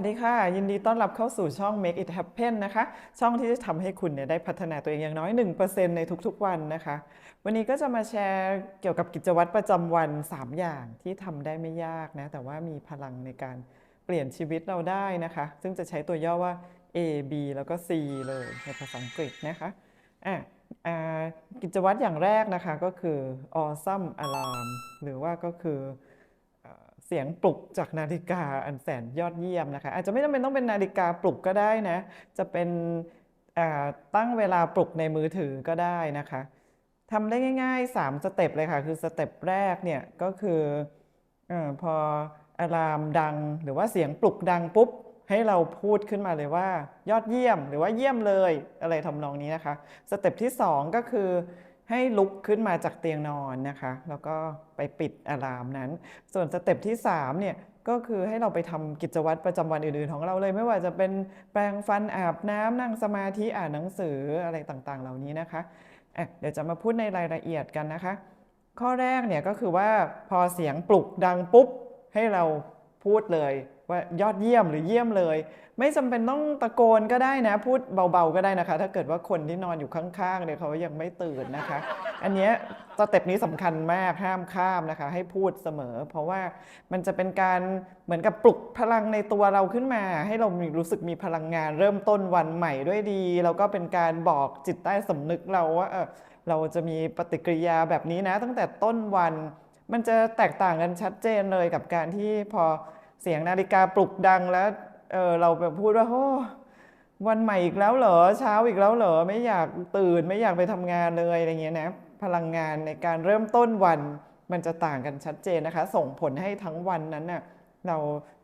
วัสดีค่ะ ยินดีต้อนรับเข้าสู่ช่อง Make It Happen นะคะ ช่องที่จะทำให้คุณเนี่ยได้พัฒนาตัวเองอย่างน้อย 1%ในทุกๆวันนะคะ วันนี้ก็จะมาแชร์เกี่ยวกับกิจวัตรประจำวัน 3 อย่างที่ทำได้ไม่ยากนะ แต่ว่ามีพลังในการเปลี่ยนชีวิตเราได้นะคะ ซึ่งจะใช้ตัวย่อว่า A B แล้วก็ C เลยในภาษาอังกฤษนะคะอะกิจวัตรอย่างแรกนะคะก็คือ awesome alarm หรือว่าก็คือ เสียงปลุกจากนาฬิกาอันแสนยอดเยี่ยมนะคะ อาจจะไม่จำเป็นต้องเป็นนาฬิกาปลุกก็ได้นะ จะเป็นตั้งเวลาปลุกในมือถือก็ได้นะคะทำได้ง่ายๆ 3 สเต็ปเลยค่ะ คือสเต็ปแรกเนี่ยก็คือออพออะลามดังหรือว่าเสียงปลุกดังปุ๊บ ให้เราพูดขึ้นมาเลยว่ายอดเยี่ยมหรือว่าเยี่ยมเลยอะไรทำนองนี้นะคะ สเต็ปที่ 2 ก็คือ ให้ลุกขึ้นมาจากเตียงนอนนะคะ แล้วก็ไปปิดอะลามนั้น ส่วนสเต็ปที่3เนี่ยก็คือให้เราไปทำกิจวัตรประจำวันอื่นๆของเราเลย ไม่ว่าจะเป็นแปรงฟันอาบน้ำนั่งสมาธิอ่านหนังสืออะไรต่างๆ เหล่านี้นะคะอะเดี๋ยวจะมาพูดในรายละเอียดกันนะคะ ข้อแรกเนี่ยก็คือว่าพอเสียงปลุกดังปุ๊บให้เรา พูดเลยว่ายอดเยี่ยมหรือเยี่ยมเลย ไม่จำเป็นต้องตะโกนก็ได้นะ พูดเบาๆก็ได้นะคะ ถ้าเกิดว่าคนที่นอนอยู่ข้างๆเนี่ยเขายังไม่ตื่นนะคะ อันเนี้ยสเต็ปนี้สำคัญมากห้ามข้ามนะคะ ให้พูดเสมอ เพราะว่ามันจะเป็นการเหมือนกับปลุกพลังในตัวเราขึ้นมา ให้เรารู้สึกมีพลังงานเริ่มต้นวันใหม่ด้วยดี แล้วก็เป็นการบอกจิตใต้สำนึกเราว่าเออเราจะมีปฏิกิริยาแบบนี้นะ ตั้งแต่ต้นวัน มันจะแตกต่างกันชัดเจนเลยกับการที่พอเสียงนาฬิกาปลุกดังแล้วเออเราแบบพูดว่าโอ้วันใหม่อีกแล้วเหรอเช้าอีกแล้วเหรอไม่อยากตื่นไม่อยากไปทำงานเลยอะไรเงี้ยนะพลังงานในการเริ่มต้นวันมันจะต่างกันชัดเจนนะคะ ส่งผลให้ทั้งวันนั้นน่ะเรา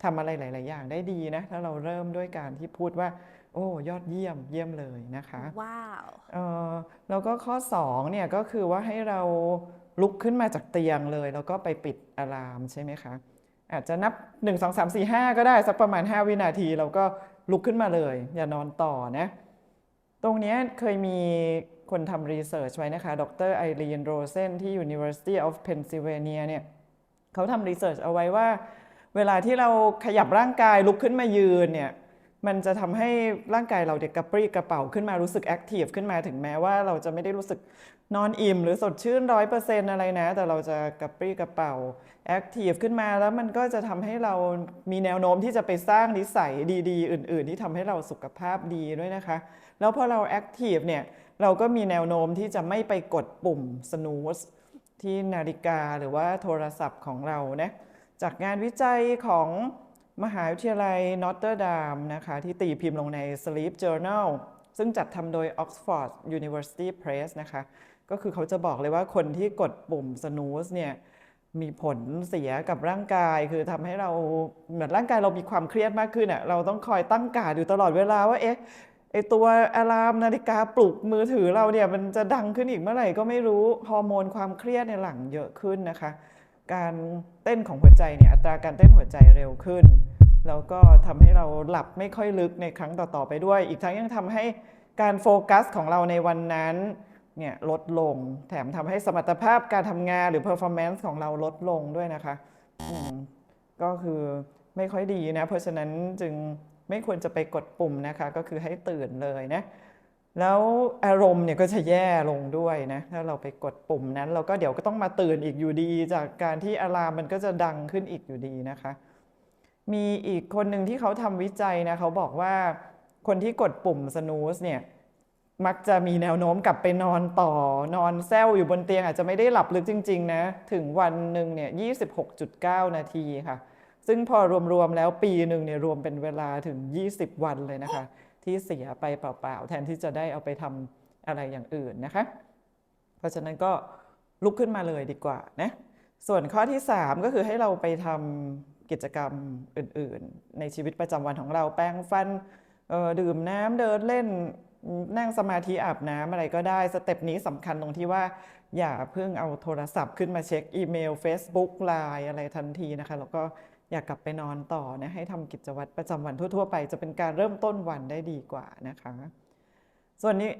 ทำอะไรหลาย ๆ อย่างได้ดีนะถ้าเราเริ่มด้วยการที่พูดว่า โอ้ยอดเยี่ยมเยี่ยมเลยนะคะว้าวเอ่อแล้วก็ข้อ2เนี่ยก็คือว่าให้เรา ลุกขึ้นมาจากเตียงเลย แล้วก็ไปปิดอะลามใช่ไหมคะ อาจจะนับ 1 2 3 4 5 ก็ได้สักประมาณ 5 วินาที เราก็ลุกขึ้นมาเลย อย่านอนต่อนะตรงนี้เคยมีคนทำรีเสิร์ชไว้นะคะ ดรไอรีนโรเซนที่ University of Pennsylvania เนี่ยเขาทำรีเสิร์ชเอาไว้ว่า เวลาที่เราขยับร่างกายลุกขึ้นมายืนเนี่ย มันจะทำให้ร่างกายเราเด็กกระปรี้กระเป๋าขึ้นมารู้สึกแอคทีฟขึ้นมาถึงแม้ว่าเราจะไม่ได้รู้สึกนอนอิ่ม หรือสดชื่นร้อยเปอร์เซ็นต์อะไรนะ แต่เราจะกระปรี้กระเป๋าแอคทีฟขึ้นมาแล้วมันก็จะทำให้เรามีแนวโน้มที่จะไปสร้างนิสัยดีๆ อื่น ๆ ที่ทำให้เราสุขภาพดีด้วยนะคะ แล้วพอเราแอคทีฟเนี่ยเราก็มีแนวโน้มที่จะไม่ไปกดปุ่ม snooze ที่นาฬิกาหรือว่าโทรศัพท์ของเรานะจากงานวิจัยของ มหาวิทยาลัยนอตเตอร์ดามนะคะ ที่ตีพิมพ์ลงใน Sleep Journal ซึ่งจัดทำโดย Oxford University Press นะคะ ก็คือเขาจะบอกเลยว่าคนที่กดปุ่ม snooze เนี่ยมีผลเสียกับร่างกาย คือทำให้เราเหมือนร่างกายเรามีความเครียดมากขึ้นอะเราต้องคอยตั้งการดอยู่ตลอดเวลาว่าเอ๊ะไอตัวอะลามนาฬิกาปลุกมือถือเราเนี่ยมันจะดังขึ้นอีกเมื่อไหร่ก็ไม่รู้ฮอร์โมนความเครียดในหลังเยอะขึ้นนะคะ การเต้นของหัวใจเนี่ยอัตราการเต้นหัวใจเร็วขึ้น แล้วก็ทำให้เราหลับไม่ค่อยลึกในครั้งต่อๆไปด้วย อีกทั้งยังทำให้การโฟกัสของเราในวันนั้นเนี่ยลดลง แถมทำให้สมรรถภาพการทำงานหรือ performance ของเราลดลงด้วยนะคะก็คือไม่ค่อยดีนะ เพราะฉะนั้นจึงไม่ควรจะไปกดปุ่มนะคะ ก็คือให้ตื่นเลยนะ แล้วอารมณ์เนี่ยก็จะแย่ลงด้วยนะ ถ้าเราไปกดปุ่มนั้น เราก็เดี๋ยวก็ต้องมาตื่นอีกอยู่ดี จากการที่อะลามมันก็จะดังขึ้นอีกอยู่ดีนะคะ มีอีกคนหนึ่งที่เขาทำวิจัยนะเขาบอกว่าคนที่กดปุ่ม snooze เนี่ยมักจะมีแนวโน้มกลับไปนอนต่อนอนแซวอยู่บนเตียงอาจจะไม่ได้หลับลึกจริง ๆ นะ ถึงวันหนึ่งเนี่ย 26.9 นาทีค่ะ ซึ่งพอรวม ๆ แล้วปีหนึ่งเนี่ยรวมเป็นเวลาถึง 20 วันเลยนะคะ ที่เสียไปเปล่า ๆ แทนที่จะได้เอาไปทำอะไรอย่างอื่นนะคะ เพราะฉะนั้นก็ลุกขึ้นมาเลยดีกว่านะ ส่วนข้อที่ 3 ก็คือให้เราไปทำ กิจกรรมอื่นๆ ในชีวิตประจำวันของเราแปรงฟันดื่มน้ำเดินเล่นนั่งสมาธิอาบน้ำอะไรก็ได้สเต็ปนี้สำคัญตรงที่ว่า อย่าเพิ่งเอาโทรศัพท์ขึ้นมาเช็คอีเมล Facebook ไลน์อะไรทันทีนะคะ แล้วก็อย่ากกลับไปนอนต่อนะให้ทำกิจวัตรประจำวันทั่ว ๆ ไป จะเป็นการเริ่มต้นวันได้ดีกว่านะคะ ส่วนนี้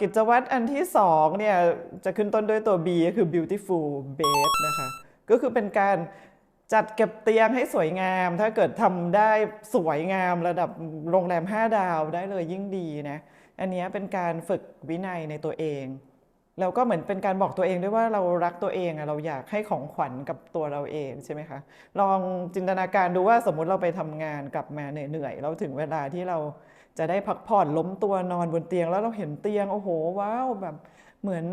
กิจวัตรอันที่สองเนี่ยจะขึ้นต้นด้วยตัว B ก็คือ beautiful bed นะคะ ก็คือเป็นการ จัดเก็บเตียงให้สวยงาม ถ้าเกิดทำได้สวยงามระดับโรงแรม 5 ดาวได้เลยยิ่งดีนะ อันนี้เป็นการฝึกวินัยในตัวเอง แล้วก็เหมือนเป็นการบอกตัวเองด้วยว่าเรารักตัวเองอะเราอยากให้ของขวัญกับตัวเราเองใช่ไหมคะ ลองจินตนาการดูว่าสมมุติเราไปทำงานกลับมาเหนื่อยๆแล้วถึงเวลาที่เราจะได้พักผ่อนล้มตัวนอนบนเตียง แล้วเราเห็นเตียงโอ้โหว้าวแบบเหมือน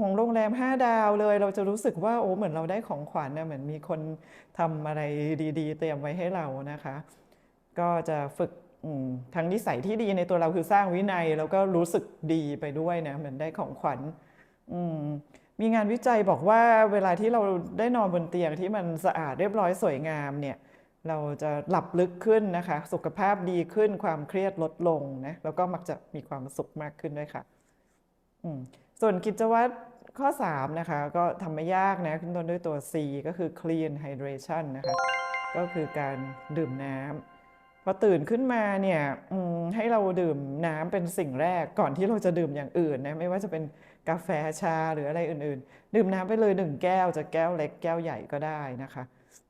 ของโรงแรม 5 ดาวเลย เราจะรู้สึกว่าโอ้เหมือนเราได้ของขวัญนะเหมือนมีคนทำอะไรดีๆ เตรียมไว้ให้เรานะคะ ก็จะฝึกทั้งนิสัยที่ดีในตัวเราคือสร้างวินัย แล้วก็รู้สึกดีไปด้วยนะเหมือนได้ของขวัญมมีงานวิจัยบอกว่าเวลาที่เราได้นอนบนเตียงที่มันสะอาดเรียบร้อยสวยงามเนี่ยเราจะหลับลึกขึ้นนะคะ สุขภาพดีขึ้นความเครียดลดลงนะแล้วก็มักจะมีความสุขมากขึ้นด้วยค่ะ ส่วนกิจวัตรข้อ 3 นะคะ ก็ทำไม่ยากนะขึ้นต้นด้วยตัว C ก็คือ clean hydration นะคะ ก็คือการดื่มน้ำพอตื่นขึ้นมาเนี่ยให้เราดื่มน้ำเป็นสิ่งแรกก่อนที่เราจะดื่มอย่างอื่นนะไม่ว่าจะเป็นกาแฟชาหรืออะไรอื่นๆ ดื่มน้ำไปเลยหนึ่งแก้วจะแก้วเล็กแก้วใหญ่ก็ได้นะคะ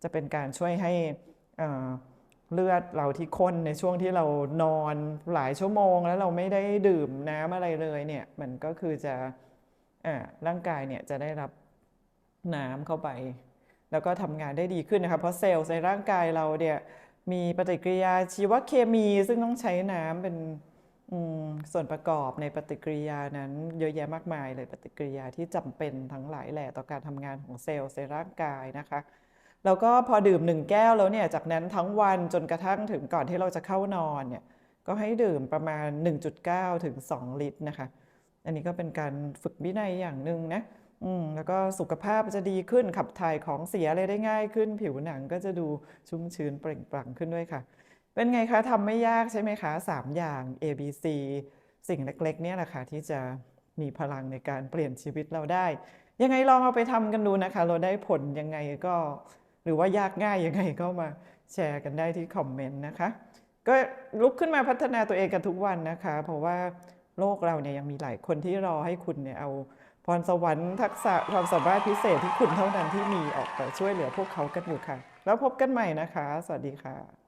จะเป็นการช่วยให้ เลือดเราที่ข้นในช่วงที่เรานอนหลายชั่วโมง แล้วเราไม่ได้ดื่มน้ำอะไรเลยเนี่ยมันก็คือจะอ่าร่างกายเนี่ยจะได้รับน้ำเข้าไป แล้วก็ทำงานได้ดีขึ้นนะคะเพราะเซลล์ในร่างกายเราเนี่ยมีปฏิกิริยาชีวเคมี ซึ่งต้องใช้น้ำเป็นส่วนประกอบในปฏิกิริยานั้นเยอะแยะมากมายเลยปฏิกิริยาที่จำเป็นทั้งหลายแหละต่อการทำงานของเซลล์ในร่างกายนะคะ แล้วก็พอดื่มหนึ่งแก้วแล้วเนี่ยจากนั้นทั้งวันจนกระทั่งถึงก่อนที่เราจะเข้านอนเนี่ยก็ให้ดื่มประมาณ 1.9 ถึง 2 ลิตรนะคะ อันนี้ก็เป็นการฝึกวินัยอย่างหนึ่งนะอืมแล้วก็สุขภาพจะดีขึ้นขับถ่ายของเสียอะไรได้ง่ายขึ้น ผิวหนังก็จะดูชุ่มชื้นเปล่งปลั่งขึ้นด้วยค่ะ เป็นไงคะทำไม่ยากใช่ไหมคะ 3 อย่าง A B C สิ่งเล็กๆเนี่ยแหละค่ะที่จะมีพลังในการเปลี่ยนชีวิตเราได้ ยังไงลองเอาไปทำกันดูนะคะ เราได้ผลยังไงก็ หรือว่ายากง่ายยังไงก็มาแชร์กันได้ที่คอมเมนต์นะคะก็ลุกขึ้นมาพัฒนาตัวเองกันทุกวันนะคะ เพราะว่าโลกเราเนี่ยยังมีหลายคนที่รอให้คุณเนี่ยเอาพรสวรรค์ทักษะความสามารถพิเศษที่คุณเท่านั้นที่มีออกไปช่วยเหลือพวกเขากันอยู่ค่ะ แล้วพบกันใหม่นะคะ สวัสดีค่ะ